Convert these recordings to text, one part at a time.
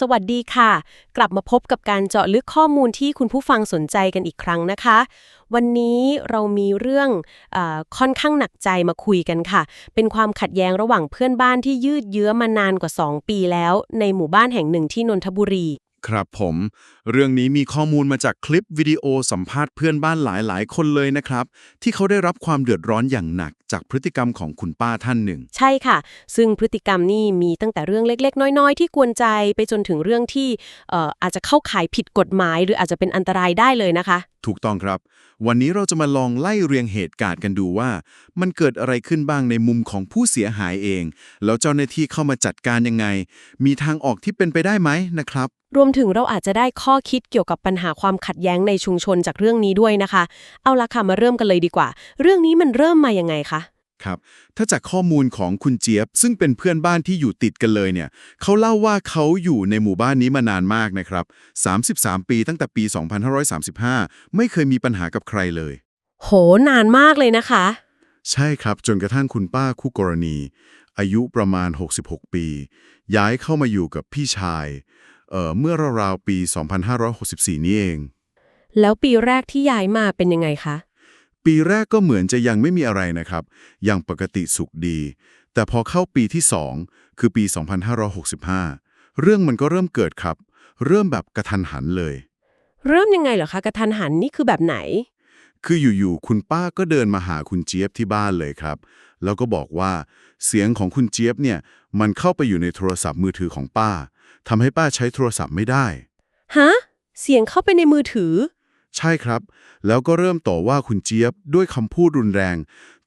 สวัสดีค่ะ กลับมาพบกับการเจาะลึกข้อมูลที่คุณผู้ฟังสนใจกันอีกครั้งนะคะ วันนี้เรามีเรื่องอค่อนข้างหนักใจมาคุยกันค่ะ เป็นความขัดแย้งระหว่างเพื่อนบ้านที่ยืดเยื้อมานานกว่า 2 ปีแล้ว ในหมู่บ้านแห่งหนึ่งที่นนทบุรี ครับผม เรื่องนี้มีข้อมูลมาจากคลิปวิดีโอสัมภาษณ์เพื่อนบ้านหลายๆ คนเลยนะครับ ที่เขาได้รับความเดือดร้อนอย่างหนักจากพฤติกรรมของคุณป้าท่านหนึ่ง ใช่ค่ะ ซึ่งพฤติกรรมนี่มีตั้งแต่เรื่องเล็ก ๆ น้อย ๆ ที่กวนใจไปจนถึงเรื่องที่เอ่ออาจจะเข้าข่ายผิดกฎหมาย หรืออาจจะเป็นอันตรายได้เลยนะคะ ถูกต้องครับ วันนี้เราจะมาลองไล่เรียงเหตุการณ์กันดูว่า มันเกิดอะไรขึ้นบ้างในมุมของผู้เสียหายเอง แล้วเจ้าหน้าที่เข้ามาจัดการยังไง มีทางออกที่เป็นไปได้ไหมนะครับ รวมถึงเราอาจจะได้ข้อคิดเกี่ยวกับปัญหาความขัดแย้งในชุมชนจากเรื่องนี้ด้วยนะคะ เอาละค่ะมาเริ่มกันเลยดีกว่า เรื่องนี้มันเริ่มมายังไงคะครับถ้าจากข้อมูลของคุณเจี๊ยบ ซึ่งเป็นเพื่อนบ้านที่อยู่ติดกันเลยเนี่ยเขาเล่าว่าเขาอยู่ในหมู่บ้านนี้มานานมากนะครับ 33 ปีตั้งแต่ปี 2535 ไม่เคยมีปัญหากับใครเลย โหนานมากเลยนะคะ ใช่ครับจนกระทั่งคุณป้าคู่กรณี อายุประมาณ 66 ปี ย้ายเข้ามาอยู่กับพี่ชาย เอ่อเมื่อราวๆปี 2564 นี้เอง แล้วปีแรกที่ย้ายมาเป็นยังไงคะ ปีแรกก็เหมือนจะยังไม่มีอะไรนะครับ ยังปกติสุขดี แต่พอเข้าปีที่ 2 คือปี 2565 เรื่องมันก็เริ่มเกิดครับ เริ่มแบบกระทันหันเลย เริ่มยังไงเหรอคะกระทันหันนี่คือแบบไหน คืออยู่ๆคุณป้าก็เดินมาหาคุณเจี๊ยบที่บ้านเลยครับ แล้วก็บอกว่า เสียงของคุณเจี๊ยบเนี่ยมันเข้าไปอยู่ในโทรศัพท์มือถือของป้า ทำให้ป้าใช้โทรศัพท์ไม่ได้ ฮะ เสียงเข้าไปในมือถือ ใช่ครับ แล้วก็เริ่มต่อว่าคุณเจี๊ยบด้วยคำพูดรุนแรง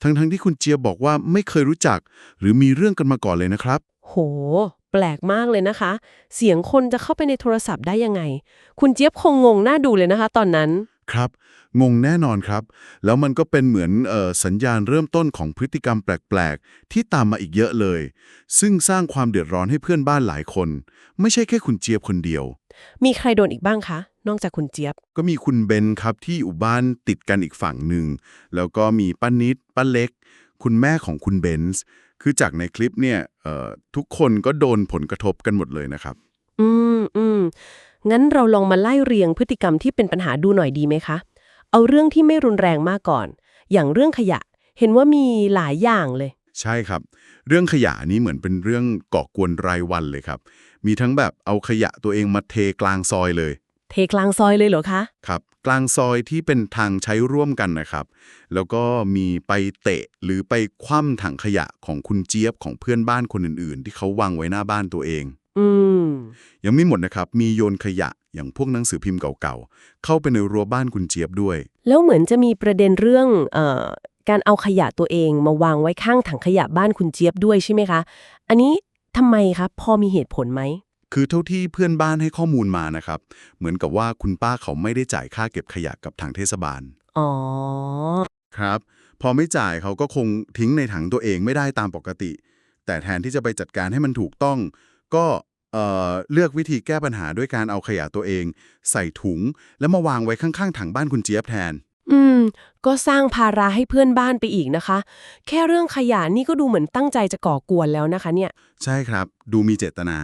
ทั้งๆที่คุณเจี๊ยบบอกว่าไม่เคยรู้จัก หรือมีเรื่องกันมาก่อนเลยนะครับ โห แปลกมากเลยนะคะ เสียงคนจะเข้าไปในโทรศัพท์ได้ยังไง คุณเจี๊ยบคงงงหน้าดูเลยนะคะ ตอนนั้น ครับ งงแน่นอนครับ แล้วมันก็เป็นเหมือนเออสัญญาณเริ่มต้นของพฤติกรรมแปลกๆ ที่ตามมาอีกเยอะเลย ซึ่งสร้างความเดือดร้อนให้เพื่อนบ้านหลายคน ไม่ใช่แค่คุณเจี๊ยบคนเดียว มีใครโดนอีกบ้างคะ นอกจากคุณเจี๊ยบ ก็มีคุณเบนครับที่อยู่บ้านติดกันอีกฝั่งหนึ่ง แล้วก็มีป้านิดป้าเล็ก คุณแม่ของคุณเบนซ์คือจากในคลิปเนี่ยเอ่อทุกคนก็โดนผลกระทบกันหมดเลยนะครับ อืมอืม งั้นเราลองมาไล่เรียงพฤติกรรมที่เป็นปัญหาดูหน่อยดีไหมคะ เอาเรื่องที่ไม่รุนแรงมากก่อน อย่างเรื่องขยะ เห็นว่ามีหลายอย่างเลย ใช่ครับ เรื่องขยะนี้เหมือนเป็นเรื่องก่อกวนรายวันเลยครับ มีทั้งแบบเอาขยะตัวเองมาเทกลางซอยเลย เทกลางซอยเลยเหรอคะ ครับ กลางซอยที่เป็นทางใช้ร่วมกันนะครับ แล้วก็มีไปเตะหรือไปคว่ำถังขยะของคุณเจี๊ยบของเพื่อนบ้านคนอื่น ๆ ที่เขาวางไว้หน้าบ้านตัวเอง อืม ยังไม่หมดนะครับ มีโยนขยะอย่างพวกหนังสือพิมพ์เก่าๆ เข้าไปในรั้วบ้านคุณเจี๊ยบด้วย แล้วเหมือนจะมีประเด็นเรื่องเอ่อการเอาขยะตัวเองมาวางไว้ข้างถังขยะบ้านคุณเจี๊ยบด้วยใช่ไหมคะ อันนี้ทำไมคะพอมีเหตุผลไหม คือเท่าที่เพื่อนบ้านให้ข้อมูลมานะครับ เหมือนกับว่าคุณป้าเขาไม่ได้จ่ายค่าเก็บขยะกับทางเทศบาล อ๋อ ครับ พอไม่จ่ายเขาก็คงทิ้งในถังตัวเองไม่ได้ตามปกติ แต่แทนที่จะไปจัดการให้มันถูกต้อง ก็เอ่อเลือกวิธีแก้ปัญหาด้วยการเอาขยะตัวเอง ใส่ถุง แล้วมาวางไว้ข้างๆถังบ้านคุณเจี๊ยบแทน อืม ก็สร้างภาระให้เพื่อนบ้านไปอีกนะคะ แค่เรื่องขยะนี่ก็ดูเหมือนตั้งใจจะก่อกวนแล้วนะคะ เนี่ย ใช่ครับ ดูมีเจตนา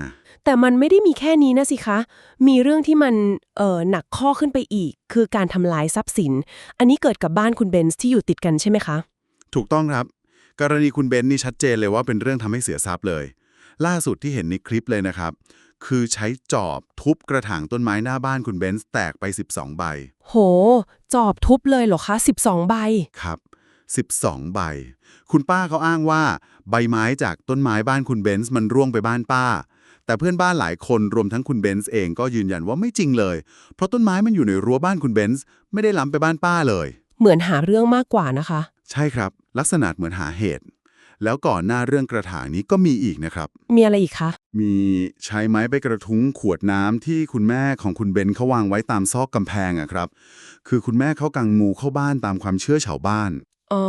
แต่มันไม่ได้มีแค่นี้นะสิคะ มีเรื่องที่มันเอ่อหนักข้อขึ้นไปอีก คือการทำลายทรัพย์สิน อันนี้เกิดกับบ้านคุณเบนซ์ที่อยู่ติดกันใช่ไหมคะ ถูกต้องครับ กรณีคุณเบนซ์นี่ชัดเจนเลยว่าเป็นเรื่องทำให้เสียทรัพย์เลย ล่าสุดที่เห็นในคลิปเลยนะครับ คือใช้จอบทุบกระถางต้นไม้หน้าบ้านคุณเบนซ์แตกไป 12 ใบ โห จอบทุบเลยเหรอคะ 12 ใบ ครับ 12 ใบ คุณป้าเขาอ้างว่า ใบไม้จากต้นไม้บ้านคุณเบนซ์มันร่วงไปบ้านป้า แต่เพื่อนบ้านหลายคนรวมทั้งคุณเบนซ์เองก็ยืนยันว่าไม่จริงเลย เพราะต้นไม้มันอยู่ในรั้วบ้านคุณเบนซ์ไม่ได้ล้ำไปบ้านป้าเลย เหมือนหาเรื่องมากกว่านะคะ ใช่ครับ ลักษณะเหมือนหาเหตุ แล้วก่อนหน้าเรื่องกระถางนี้ก็มีอีกนะครับ มีอะไรอีกคะ มีใช้ไม้ไปกระทุ้งขวดน้ำที่คุณแม่ของคุณเบนเขาวางไว้ตามซอกกำแพงอะครับ คือคุณแม่เขากังงูเข้าบ้านตามความเชื่อชาวบ้าน อ๋อ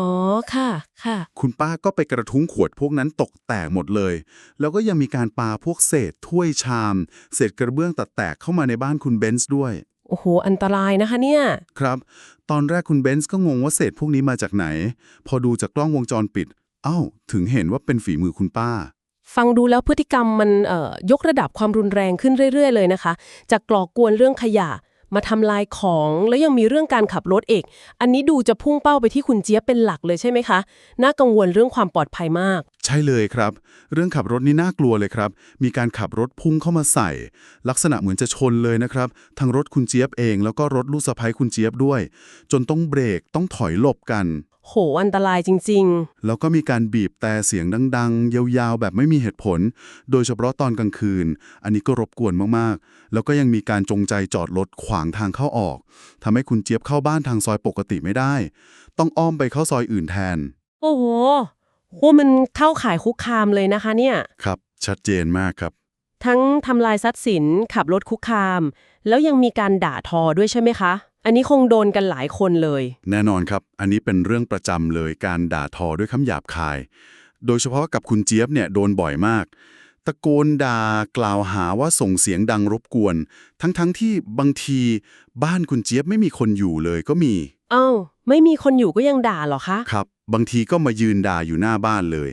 ค่ะ ค่ะ คุณป้าก็ไปกระทุ้งขวดพวกนั้นตกแตกหมดเลย แล้วก็ยังมีการปาพวกเศษถ้วยชาม เศษกระเบื้องตัดแตกเข้ามาในบ้านคุณเบนซ์ด้วย โอ้โห อันตรายนะคะเนี่ย ครับ ตอนแรกคุณเบนซ์ก็งงว่าเศษพวกนี้มาจากไหน พอดูจากกล้องวงจรปิดเอ้าถึงเห็นว่าเป็นฝีมือคุณป้า ฟังดูแล้วพฤติกรรมมันเอ่อยกระดับความรุนแรงขึ้นเรื่อย ๆ เลยนะคะ จากกลอกกวนเรื่องขยะ มาทำลายของแล้วยังมีเรื่องการขับรถเอก อันนี้ดูจะพุ่งเป้าไปที่คุณเจี๊ยบเป็นหลักเลยใช่ไหมคะ น่ากังวลเรื่องความปลอดภัยมาก ใช่เลยครับ เรื่องขับรถนี่น่ากลัวเลยครับ มีการขับรถพุ่งเข้ามาใส่ ลักษณะเหมือนจะชนเลยนะครับทั้งรถคุณเจี๊ยบเอง แล้วก็รถลูกสะใภ้คุณเจี๊ยบด้วย จนต้องเบรกต้องถอยหลบกัน โหอันตรายจริงแล้วก็มีการบีบแต่เสียงดัง ๆ ยาวๆ แบบไม่มีเหตุผล โดยเฉพาะตอนกลางคืน อันนี้ก็รบกวนมากๆ แล้วก็ยังมีการจงใจจอดรถขวางทางเข้าออกทำให้คุณเจี๊ยบเข้าบ้านทางซอยปกติไม่ได้ ต้องอ้อมไปเข้าซอยอื่นแทนๆโอ้โหโหมันเข้าข่ายคุกคามเลยนะคะเนี่ย ครับ ชัดเจนมากครับ ทั้งทำลายทรัพย์สินขับรถคุกคาม แล้วยังมีการด่าทอด้วยใช่ไหมคะ อันนี้คงโดนกันหลายคนเลย แน่นอนครับ อันนี้เป็นเรื่องประจำเลยการด่าทอด้วยคำหยาบคาย โดยเฉพาะกับคุณเจี๊ยบเนี่ยโดนบ่อยมาก ตะโกนด่ากล่าวหาว่าส่งเสียงดังรบกวน ทั้งๆทที่บางทีบ้านคุณเจี๊ยบไม่มีคนอยู่เลยก็มีเอ้าไม่มีคนอยู่ก็ยังด่าเหรอคะ ครับ บางทีก็มายืนด่าอยู่หน้าบ้านเลย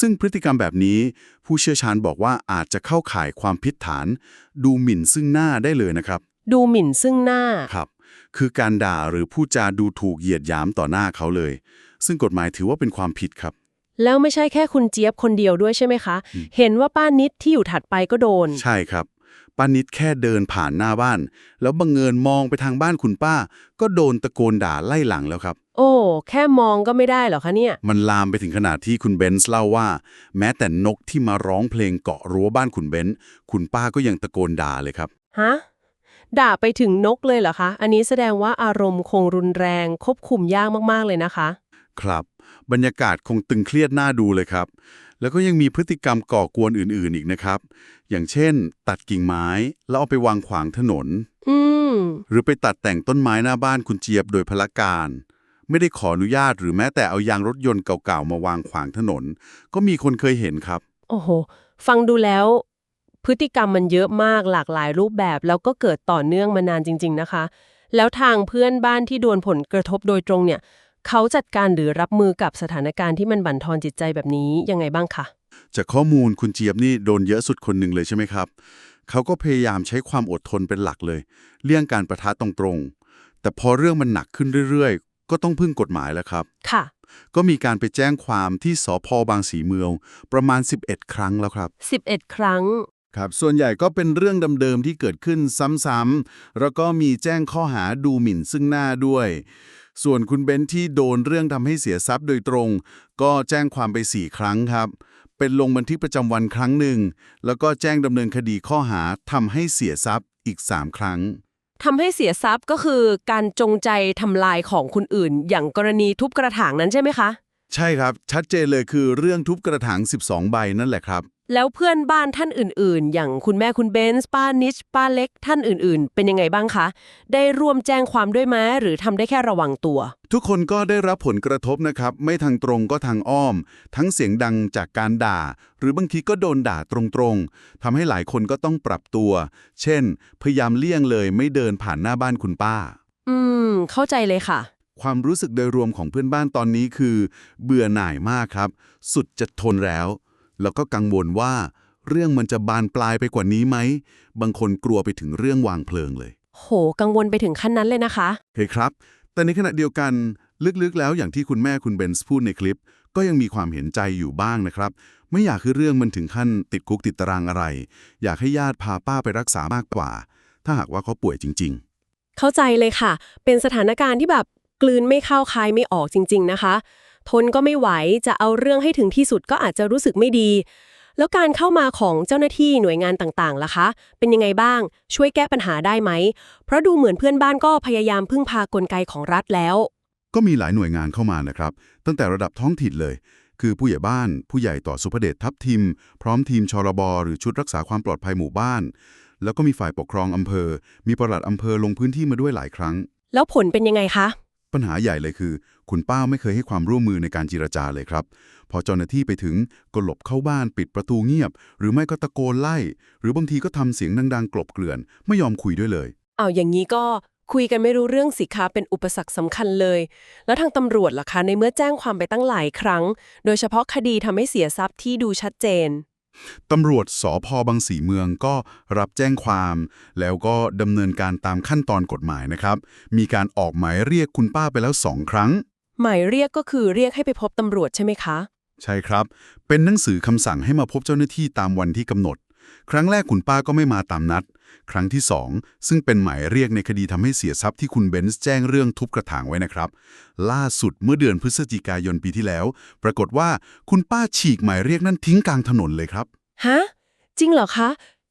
ซึ่งพฤติกรรมแบบนี้ ผู้เชี่ยวชาญบอกว่าอาจจะเข้าข่ายความผิดฐาน ดูหมิ่นซึ่งหน้าได้เลยนะครับ ดูหมิ่นซึ่งหน้า ครับ คือการด่าหรือพูดจาดูถูกเหยียดหยามต่อหน้าเขาเลย ซึ่งกฎหมายถือว่าเป็นความผิดครับ แล้วไม่ใช่แค่คุณเจี๊ยบคนเดียวด้วยใช่ไหมคะ เห็นว่าป้านิดที่อยู่ถัดไปก็โดน ใช่ครับ ป้านิดแค่เดินผ่านหน้าบ้าน แล้วบังเอิญมองไปทางบ้านคุณป้า ก็โดนตะโกนด่าไล่หลังแล้วครับ โอ้ แค่มองก็ไม่ได้เหรอคะเนี่ย มันลามไปถึงขนาดที่คุณเบนซ์เล่าว่า แม้แต่นกที่มาร้องเพลงเกาะรั้วบ้านคุณเบนซ์คุณป้าก็ยังตะโกนด่าเลยครับ ฮะ ด่าไปถึงนกเลยเหรอคะ อันนี้แสดงว่าอารมณ์คงรุนแรง ควบคุมยากมากๆเลยนะคะ ครับ บรรยากาศคงตึงเครียดน่าดูเลยครับ แล้วก็ยังมีพฤติกรรมก่อกวนอื่นๆอีกนะครับ อย่างเช่น ตัดกิ่งไม้แล้วเอาไปวางขวางถนน อืม หรือไปตัดแต่งต้นไม้หน้าบ้านคุณเจี๊ยบโดยพละการ ไม่ได้ขออนุญาตหรือแม้แต่เอายางรถยนต์เก่าๆมาวางขวางถนน ก็มีคนเคยเห็นครับ โอ้โห ฟังดูแล้ว พฤติกรรมมันเยอะมากหลากหลายรูปแบบ แล้วก็เกิดต่อเนื่องมานานจริง ๆนะคะ แล้วทางเพื่อนบ้านที่โดนผลกระทบโดยตรงเนี่ยเขาจัดการหรือรับมือกับสถานการณ์ที่มันบั่นทอนจิตใจแบบนี้ยังไงบ้างคะจากข้อมูลคุณเจี๊ยบนี่โดนเยอะสุดคนหนึ่งเลยใช่ไหมครับเขาก็พยายามใช้ความอดทนเป็นหลักเลย เลี่ยงการประทะตรงๆ แต่พอเรื่องมันหนักขึ้นเรื่อยๆ ก็ต้องพึ่งกฎหมายแล้วครับ ค่ะ ก็มีการไปแจ้งความที่สพบางสีเมือง ประมาณ 11 ครั้งแล้วครับ 11 ครั้ง ครับส่วนใหญ่ก็เป็นเรื่องเดิมๆที่เกิดขึ้นซ้ำๆแล้วก็มีแจ้งข้อหาดูหมิ่นซึ่งหน้าด้วย ส่วนคุณเบนซ์ที่โดนเรื่องทำให้เสียทรัพย์โดยตรง ก็แจ้งความไป 4 ครั้งครับ เป็นลงบันทึกประจำวันครั้งหนึ่ง แล้วก็แจ้งดำเนินคดีข้อหาทำให้เสียทรัพย์อีก 3 ครั้งทำให้เสียทรัพย์ก็คือการจงใจทำลายของคนอื่น อย่างกรณีทุบกระถางนั้นใช่ไหมคะ ใช่ครับ ชัดเจนเลยคือเรื่องทุบกระถาง 12 ใบนั่นแหละครับ แล้วเพื่อนบ้านท่านอื่นๆ อย่างคุณแม่คุณเบนซ์ป้านิชป้าเล็กท่านอื่นๆ เป็นยังไงบ้างคะ ได้ร่วมแจ้งความด้วยไหมหรือทำได้แค่ระวังตัว ทุกคนก็ได้รับผลกระทบนะครับ ไม่ทางตรงก็ทางอ้อม ทั้งเสียงดังจากการด่า หรือบางทีก็โดนด่าตรงๆทำให้หลายคนก็ต้องปรับตัว เช่น พยายามเลี่ยงเลยไม่เดินผ่านหน้าบ้านคุณป้า อืม เข้าใจเลยค่ะ ความรู้สึกโดยรวมของเพื่อนบ้านตอนนี้คือ เบื่อหน่ายมากครับ สุดจะทนแล้ว แล้วก็กังวลว่า เรื่องมันจะบานปลายไปกว่านี้ไหม บางคนกลัวไปถึงเรื่องวางเพลิงเลย โห กังวลไปถึงขั้นนั้นเลยนะคะเฮ้ยครับ แต่ในขณะเดียวกันลึกๆ แล้วอย่างที่คุณแม่คุณเบนส์พูดในคลิป ก็ยังมีความเห็นใจอยู่บ้างนะครับ ไม่อยากให้เรื่องมันถึงขั้นติดคุกติดตารางอะไร อยากให้ญาติพาป้าไปรักษามากกว่า ถ้าหากว่าเขาป่วยจริงเข้าใจเลยค่ะ เป็นสถานการณ์ที่แบบกลืนไม่เข้าคายไม่ออกจริง ๆ นะคะ ทนก็ไม่ไหวจะเอาเรื่องให้ถึงที่สุดก็อาจจะรู้สึกไม่ดี แล้วการเข้ามาของเจ้าหน้าที่หน่วยงานต่างๆล่ะคะ เป็นยังไงบ้าง ช่วยแก้ปัญหาได้ไหม เพราะดูเหมือนเพื่อนบ้านก็พยายามพึ่งพากลไกของรัฐแล้วๆก็มีหลายหน่วยงานเข้ามานะครับ ตั้งแต่ระดับท้องถิ่นเลย คือผู้ใหญ่บ้าน ผู้ใหญ่ต่อสุภเดชทัพทิม พร้อมทีมชรบหรือชุดรักษาความปลอดภัยหมู่บ้าน แล้วก็มีฝ่ายปกครองอำเภอ มีปลัดอำเภอลงพื้นที่มาด้วยหลายครั้ง แล้วผลเป็นยังไงคะ ปัญหาใหญ่เลยคือ คุณป้าไม่เคยให้ความร่วมมือในการจีรจาเลยครับ พอเจ้าหน้าที่ไปถึงก็หลบเข้าบ้านปิดประตูเงียบ หรือไม่ก็ตะโกนไล่ หรือบางทีก็ทำเสียงดังๆ กลบเกลื่อน ไม่ยอมคุยด้วยเลยอ้าวอย่างนี้ก็คุยกันไม่รู้เรื่องสิคะเป็นอุปสรรคสำคัญเลย แล้วทางตำรวจล่ะคะในเมื่อแจ้งความไปตั้งหลายครั้ง โดยเฉพาะคดีทำให้เสียทรัพย์ที่ดูชัดเจน ตำรวจสพบางสีเมืองก็รับแจ้งความ แล้วก็ดำเนินการตามขั้นตอนกฎหมายนะครับ มีการออกหมายเรียกคุณป้าไปแล้วสองครั้ง หมายเรียกก็คือเรียกให้ไปพบตำรวจใช่ไหมคะ ใช่ครับ เป็นหนังสือคำสั่งให้มาพบเจ้าหน้าที่ตามวันที่กำหนด ครั้งแรกคุณป้าก็ไม่มาตามนัด ครั้งที่สองซึ่งเป็นหมายเรียกในคดีทำให้เสียทรัพย์ที่คุณเบนซ์แจ้งเรื่องทุบกระถางไว้นะครับ ล่าสุดเมื่อเดือนพฤศจิกายนปีที่แล้ว ปรากฏว่าคุณป้าฉีกหมายเรียกนั้นทิ้งกลางถนนเลยครับฮะจริงเหรอคะ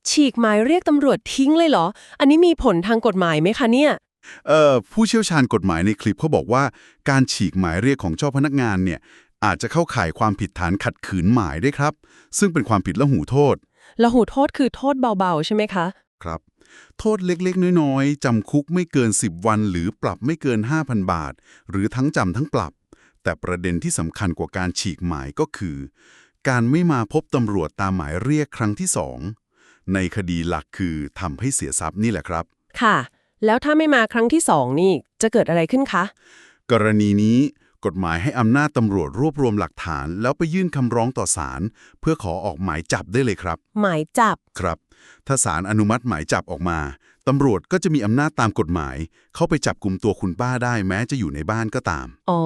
ฉีกหมายเรียกตำรวจทิ้งเลยเหรอ อันนี้มีผลทางกฎหมายไหมคะเนี่ยเอ่อผู้เชี่ยวชาญกฎหมายในคลิปเขาบอกว่า การฉีกหมายเรียกของเจ้าพนักงานเนี่ยอาจจะเข้าข่ายความผิดฐานขัดขืนหมายด้วยครับ ซึ่งเป็นความผิดละหูโทษ ละหูโทษคือโทษเบา ๆ ใช่ไหมคะ ครับ โทษเล็กๆ น้อยๆ จำคุกไม่เกิน 10 วัน หรือปรับไม่เกิน 5,000 บาท หรือทั้งจำทั้งปรับ แต่ประเด็นที่สำคัญกว่าการฉีกหมายก็คือ การไม่มาพบตำรวจตามหมายเรียกครั้งที่สองในคดีหลักคือทำให้เสียทรัพย์นี่แหละครับ ค่ะ แล้วถ้าไม่มาครั้งที่สองนี่จะเกิดอะไรขึ้นคะ กรณีนี้ กฎหมายให้อำนาจตำรวจรวบรวมหลักฐาน แล้วไปยื่นคำร้องต่อศาลเพื่อขอออกหมายจับได้เลยครับ หมายจับ ครับ ถ้าศาลอนุมัติหมายจับออกมา ตำรวจก็จะมีอำนาจตามกฎหมาย เข้าไปจับกลุ่มตัวคุณป้าได้แม้จะอยู่ในบ้านก็ตาม อ๋อ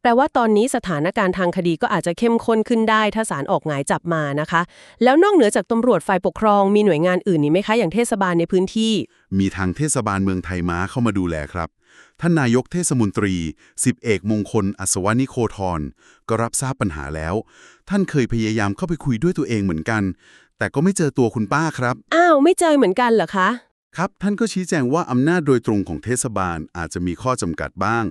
แปลว่าตอนนี้สถานการณ์ทางคดีก็อาจจะเข้มข้นขึ้นได้ ถ้าศาลออกหมายจับมานะคะ แล้วนอกเหนือจากตำรวจฝ่ายปกครองมีหน่วยงานอื่นนี้ไหมคะ อย่างเทศบาลในพื้นที่ มีทางเทศบาลเมืองไทยม้าเข้ามาดูแลครับ ท่านนายกเทศมนตรีสิบเอกมงคล อัศวนิโคทรก็รับทราบปัญหาแล้ว ท่านเคยพยายามเข้าไปคุยด้วยตัวเองเหมือนกัน แต่ก็ไม่เจอตัวคุณป้าครับ อ้าว ไม่เจอเหมือนกันเหรอคะ ครับท่านก็ชี้แจงว่าอำนาจโดยตรงของเทศบาลอาจจะมีข้อจำกัดบ้าง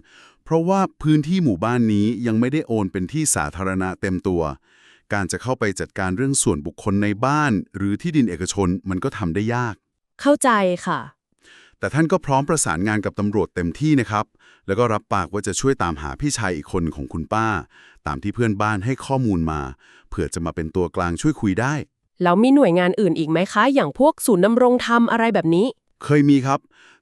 เพราะว่าพื้นที่หมู่บ้านนี้ยังไม่ได้โอนเป็นที่สาธารณะเต็มตัว การจะเข้าไปจัดการเรื่องส่วนบุคคลในบ้าน หรือที่ดินเอกชนมันก็ทำได้ยาก เข้าใจค่ะ แต่ท่านก็พร้อมประสานงานกับตำรวจเต็มที่นะครับ แล้วก็รับปากว่าจะช่วยตามหาพี่ชายอีกคนของคุณป้า ตามที่เพื่อนบ้านให้ข้อมูลมา เผื่อจะมาเป็นตัวกลางช่วยคุยได้ แล้วมีหน่วยงานอื่นอีกไหมคะ อย่างพวกศูนย์ดำรงธรรมอะไรแบบนี้ เคยมีครับ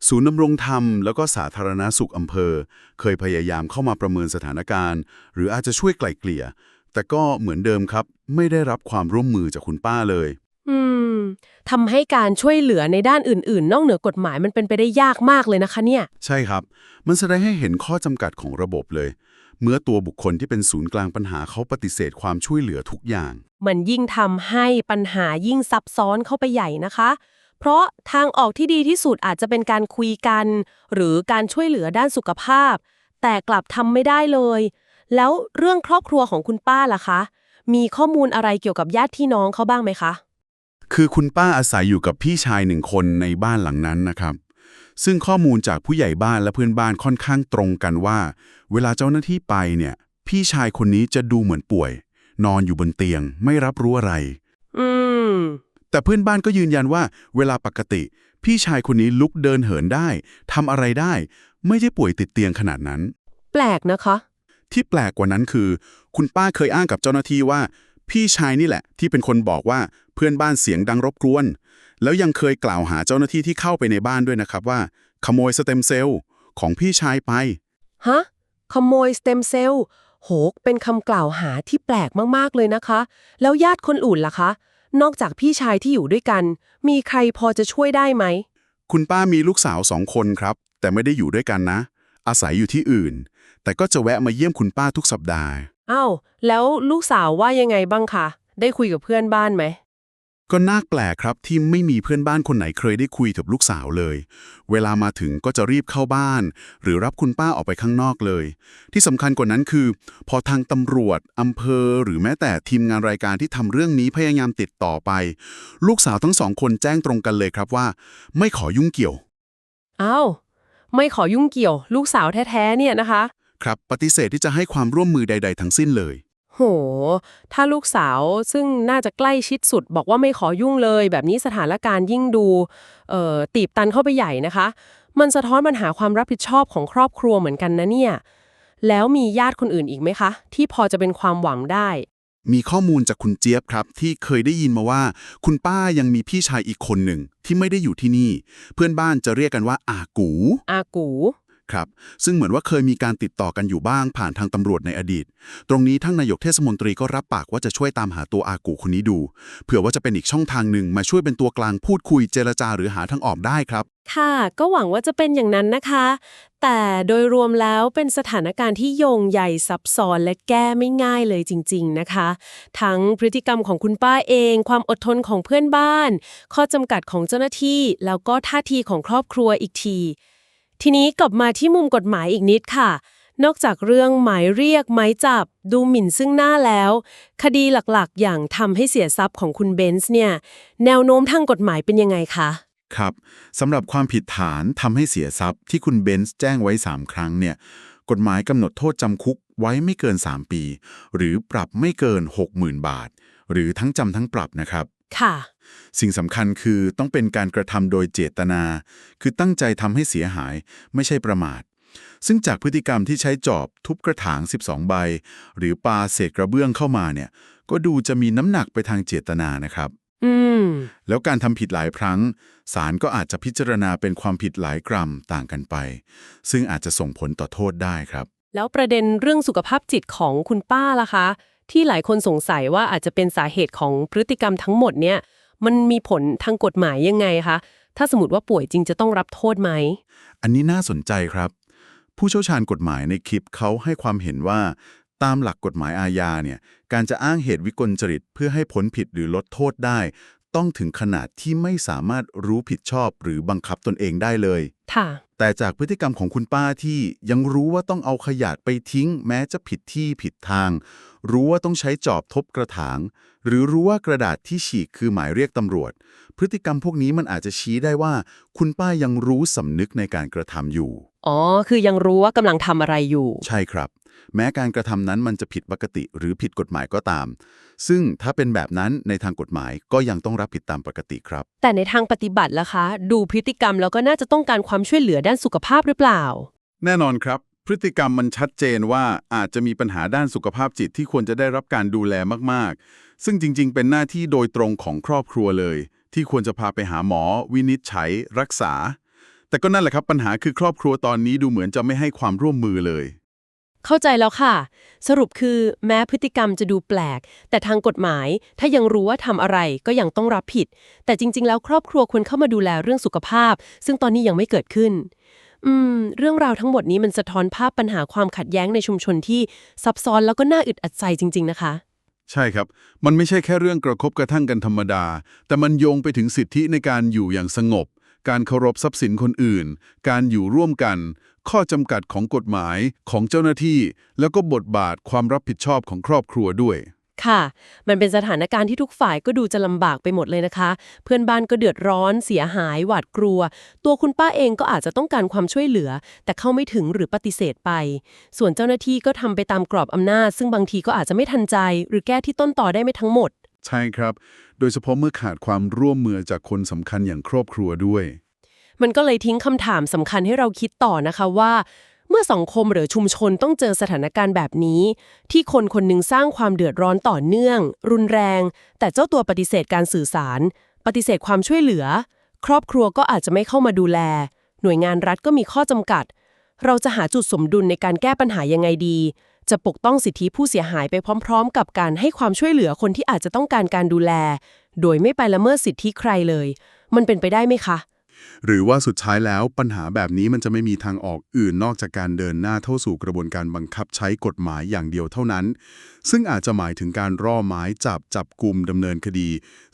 ศูนย์ดำรงธรรม แล้วก็สาธารณสุขอำเภอ เคยพยายามเข้ามาประเมินสถานการณ์ หรืออาจจะช่วยไกล่เกลี่ย แต่ก็เหมือนเดิมครับ ไม่ได้รับความร่วมมือจากคุณป้าเลย อืมทำให้การช่วยเหลือในด้านอื่น ๆ นอกเหนือกฎหมายมันเป็นไปได้ยากมากเลยนะคะเนี่ย ใช่ครับ มันแสดงให้เห็นข้อจำกัดของระบบเลย เมื่อตัวบุคคลที่เป็นศูนย์กลางปัญหาเขาปฏิเสธความช่วยเหลือทุกอย่าง มันยิ่งทำให้ปัญหายิ่งซับซ้อนเข้าไปใหญ่นะคะ เพราะทางออกที่ดีที่สุดอาจจะเป็นการคุยกัน หรือการช่วยเหลือด้านสุขภาพ แต่กลับทำไม่ได้เลย แล้วเรื่องครอบครัวของคุณป้าล่ะคะ มีข้อมูลอะไรเกี่ยวกับญาติพี่น้องเขาบ้างไหมคะ คือคุณป้าอาศัยอยู่กับพี่ชายหนึ่งคนในบ้านหลังนั้นนะครับ ซึ่งข้อมูลจากผู้ใหญ่บ้านและเพื่อนบ้านค่อนข้างตรงกันว่า เวลาเจ้าหน้าที่ไปเนี่ย พี่ชายคนนี้จะดูเหมือนป่วย นอนอยู่บนเตียงไม่รับรู้อะไร อืม แต่เพื่อนบ้านก็ยืนยันว่า เวลาปกติ พี่ชายคนนี้ลุกเดินเหินได้ทำอะไรได้ ไม่ใช่ป่วยติดเตียงขนาดนั้น แปลกนะคะ ที่แปลกกว่านั้นคือ คุณป้าเคยอ้างกับเจ้าหน้าที่ว่า พี่ชายนี่แหละ ที่เป็นคนบอกว่าเพื่อนบ้านเสียงดังรบกวน แล้วยังเคยกล่าวหาเจ้าหน้าที่ที่เข้าไปในบ้านด้วยนะครับว่า ขโมยสเต็มเซลล์ของพี่ชายไป ฮะ ขโมยสเต็มเซลล์โหเป็นคำกล่าวหาที่แปลกมาก ๆ เลยนะคะ แล้วญาติคนอื่นล่ะคะ นอกจากพี่ชายที่อยู่ด้วยกัน มีใครพอจะช่วยได้ไหม คุณป้ามีลูกสาวสองคนครับ แต่ไม่ได้อยู่ด้วยกันนะ อาศัยอยู่ที่อื่น แต่ก็จะแวะมาเยี่ยมคุณป้าทุกสัปดาห์ อ้าว แล้วลูกสาวว่ายังไงบ้างคะ ได้คุยกับเพื่อนบ้านไหม ก็น่าแปลกครับที่ไม่มีเพื่อนบ้านคนไหนเคยได้คุยกับลูกสาวเลย เวลามาถึงก็จะรีบเข้าบ้าน หรือรับคุณป้าออกไปข้างนอกเลย ที่สำคัญกว่านั้นคือ พอทางตำรวจอำเภอ หรือแม้แต่ทีมงานรายการที่ทำเรื่องนี้พยายามติดต่อไป ลูกสาวทั้งสองคนแจ้งตรงกันเลยครับว่า ไม่ขอยุ่งเกี่ยวอ้าวไม่ขอยุ่งเกี่ยว ลูกสาวแท้ๆเนี่ยนะคะ ครับปฏิเสธที่จะให้ความร่วมมือใด ๆ ทั้งสิ้นเลย โห ถ้าลูกสาวซึ่งน่าจะใกล้ชิดสุด บอกว่าไม่ขอยุ่งเลย แบบนี้สถานการณ์ยิ่งดูเอ่อตีบตันเข้าไปใหญ่นะคะ มันสะท้อนปัญหาความรับผิดชอบของครอบครัวเหมือนกันนะเนี่ย แล้วมีญาติคนอื่นอีกไหมคะ ที่พอจะเป็นความหวังได้ มีข้อมูลจากคุณเจี๊ยบครับ ที่เคยได้ยินมาว่า คุณป้ายังมีพี่ชายอีกคนหนึ่งที่ไม่ได้อยู่ที่นี่ เพื่อนบ้านจะเรียกกันว่าอากู อากู ครับ ซึ่งเหมือนว่าเคยมีการติดต่อกันอยู่บ้างผ่านทางตำรวจในอดีต ตรงนี้ทั้งนายกเทศมนตรีก็รับปากว่าจะช่วยตามหาตัวอากูคนนี้ดู เผื่อว่าจะเป็นอีกช่องทางหนึ่งมาช่วยเป็นตัวกลางพูดคุยเจรจาหรือหาทางออกได้ครับ ค่ะ ก็หวังว่าจะเป็นอย่างนั้นนะคะ แต่โดยรวมแล้วเป็นสถานการณ์ที่โยงใหญ่ซับซ้อนและแก้ไม่ง่ายเลยจริง ๆนะคะ ทั้งพฤติกรรมของคุณป้าเอง ความอดทนของเพื่อนบ้าน ข้อจำกัดของเจ้าหน้าที่ แล้วก็ท่าทีของครอบครัวอีกที ทีนี้กลับมาที่มุมกฎหมายอีกนิดค่ะ นอกจากเรื่องหมายเรียกหมายจับ ดูหมิ่นซึ่งหน้าแล้ว คดีหลักๆ อย่างทำให้เสียทรัพย์ของคุณเบนซ์เนี่ย แนวโน้มทางกฎหมายเป็นยังไงคะ ครับสำหรับความผิดฐานทำให้เสียทรัพย์ที่คุณเบนซ์แจ้งไว้ 3 ครั้งเนี่ย กฎหมายกำหนดโทษจำคุกไว้ไม่เกิน 3 ปี หรือปรับไม่เกิน 60,000 บาท หรือทั้งจำทั้งปรับนะครับ ค่ะ สิ่งสำคัญคือต้องเป็นการกระทำโดยเจตนา คือตั้งใจทำให้เสียหายไม่ใช่ประมาท ซึ่งจากพฤติกรรมที่ใช้จอบทุบกระถาง 12 ใบ หรือปาเศษกระเบื้องเข้ามาเนี่ย ก็ดูจะมีน้ำหนักไปทางเจตนานะครับอืมแล้วการทำผิดหลายครั้งศาลก็อาจจะพิจารณาเป็นความผิดหลายกรัมต่างกันไป ซึ่งอาจจะส่งผลต่อโทษได้ครับ แล้วประเด็นเรื่องสุขภาพจิตของคุณป้าล่ะคะ ที่หลายคนสงสัยว่าอาจจะเป็นสาเหตุของพฤติกรรมทั้งหมดเนี่ย มันมีผลทางกฎหมายยังไงคะ ถ้าสมมติว่าป่วยจริงจะต้องรับโทษไหม อันนี้น่าสนใจครับ ผู้เชี่ยวชาญกฎหมายในคลิปเขาให้ความเห็นว่า ตามหลักกฎหมายอาญาเนี่ย การจะอ้างเหตุวิกลจริต เพื่อให้พ้นผิดหรือลดโทษได้ ต้องถึงขนาดที่ไม่สามารถรู้ผิดชอบหรือบังคับตนเองได้เลย ค่ะ แต่จากพฤติกรรมของคุณป้าที่ยังรู้ว่าต้องเอาขยะไปทิ้ง แม้จะผิดที่ผิดทาง รู้ว่าต้องใช้จอบทบกระถาง หรือรู้ว่ากระดาษที่ฉีกคือหมายเรียกตำรวจ พฤติกรรมพวกนี้มันอาจจะชี้ได้ว่า คุณป้ายังรู้สำนึกในการกระทำอยู่ อ๋อ คือยังรู้ว่ากำลังทำอะไรอยู่ ใช่ครับ แม้การกระทำนั้นมันจะผิดปกติหรือผิดกฎหมายก็ตาม ซึ่งถ้าเป็นแบบนั้นในทางกฎหมายก็ยังต้องรับผิดตามปกติครับ แต่ในทางปฏิบัติล่ะคะ ดูพฤติกรรมแล้วก็น่าจะต้องการความช่วยเหลือด้านสุขภาพหรือเปล่า แน่นอนครับ พฤติกรรมมันชัดเจนว่าอาจจะมีปัญหาด้านสุขภาพจิตที่ควรจะได้รับการดูแลมากๆ ซึ่งจริง ๆ เป็นหน้าที่โดยตรงของครอบครัวเลย ที่ควรจะพาไปหาหมอ วินิจฉัย รักษา แต่ก็นั่นแหละครับปัญหาคือครอบครัวตอนนี้ดูเหมือนจะไม่ให้ความร่วมมือเลย เข้าใจแล้วค่ะ สรุปคือแม้พฤติกรรมจะดูแปลก แต่ทางกฎหมายถ้ายังรู้ว่าทำอะไรก็ยังต้องรับผิด แต่จริง ๆ แล้วครอบครัวควรเข้ามาดูแลเรื่องสุขภาพ ซึ่งตอนนี้ยังไม่เกิดขึ้น อืม เรื่องราวทั้งหมดนี้มันสะท้อนภาพปัญหาความขัดแย้งในชุมชนที่ซับซ้อนแล้วก็น่าอึดอัดใจจริง ๆ นะคะ ใช่ครับ มันไม่ใช่แค่เรื่องกระทบกระทั่งกันธรรมดา แต่มันโยงไปถึงสิทธิในการอยู่อย่างสงบ การเคารพทรัพย์สินคนอื่น การอยู่ร่วมกัน ข้อจำกัดของกฎหมายของเจ้าหน้าที่ แล้วก็บทบาทความรับผิดชอบของครอบครัวด้วย ค่ะ มันเป็นสถานการณ์ที่ทุกฝ่ายก็ดูจะลำบากไปหมดเลยนะคะ เพื่อนบ้านก็เดือดร้อน เสียหาย หวาดกลัว ตัวคุณป้าเองก็อาจจะต้องการความช่วยเหลือ แต่เข้าไม่ถึงหรือปฏิเสธไป ส่วนเจ้าหน้าที่ก็ทำไปตามกรอบอำนาจ ซึ่งบางทีก็อาจจะไม่ทันใจ หรือแก้ที่ต้นต่อได้ไม่ทั้งหมด ใช่ครับ โดยเฉพาะเมื่อขาดความร่วมมือจากคนสำคัญอย่างครอบครัวด้วย มันก็เลยทิ้งคำถามสำคัญให้เราคิดต่อนะคะว่า เมื่อสังคมหรือชุมชนต้องเจอสถานการณ์แบบนี้ ที่คนคนหนึ่งสร้างความเดือดร้อนต่อเนื่อง รุนแรง แต่เจ้าตัวปฏิเสธการสื่อสาร ปฏิเสธความช่วยเหลือ ครอบครัวก็อาจจะไม่เข้ามาดูแล หน่วยงานรัฐก็มีข้อจำกัด เราจะหาจุดสมดุลในการแก้ปัญหายังไงดี จะปกต้องสิทธิผู้เสียหายไปพร้อม ๆ กับการให้ความช่วยเหลือคนที่อาจจะต้องการการดูแล โดยไม่ไปละเมิดสิทธิใครเลย มันเป็นไปได้ไหมคะ หรือว่าสุดท้ายแล้วปัญหาแบบนี้มันจะไม่มีทางออกอื่นนอกจากการเดินหน้าเข้าสู่กระบวนการบังคับใช้กฎหมายอย่างเดียวเท่านั้น ซึ่งอาจจะหมายถึงการร่อหมายจับจับกลุ่มดำเนินคดี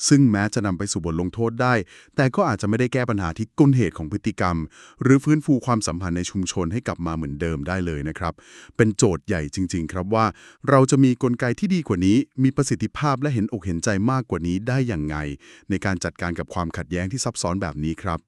ซึ่งแม้จะนำไปสู่บทลงโทษได้ แต่ก็อาจจะไม่ได้แก้ปัญหาที่ก้นเหตุของพฤติกรรม หรือฟื้นฟูความสัมพันธ์ในชุมชนให้กลับมาเหมือนเดิมได้เลยนะครับ เป็นโจทย์ใหญ่จริง ๆ ครับว่า เราจะมีกลไกที่ดีกว่านี้ มีประสิทธิภาพและเห็นอกเห็นใจมากกว่านี้ได้อย่างไง ในการจัดการกับความขัดแย้งที่ซับซ้อนแบบนี้ครับ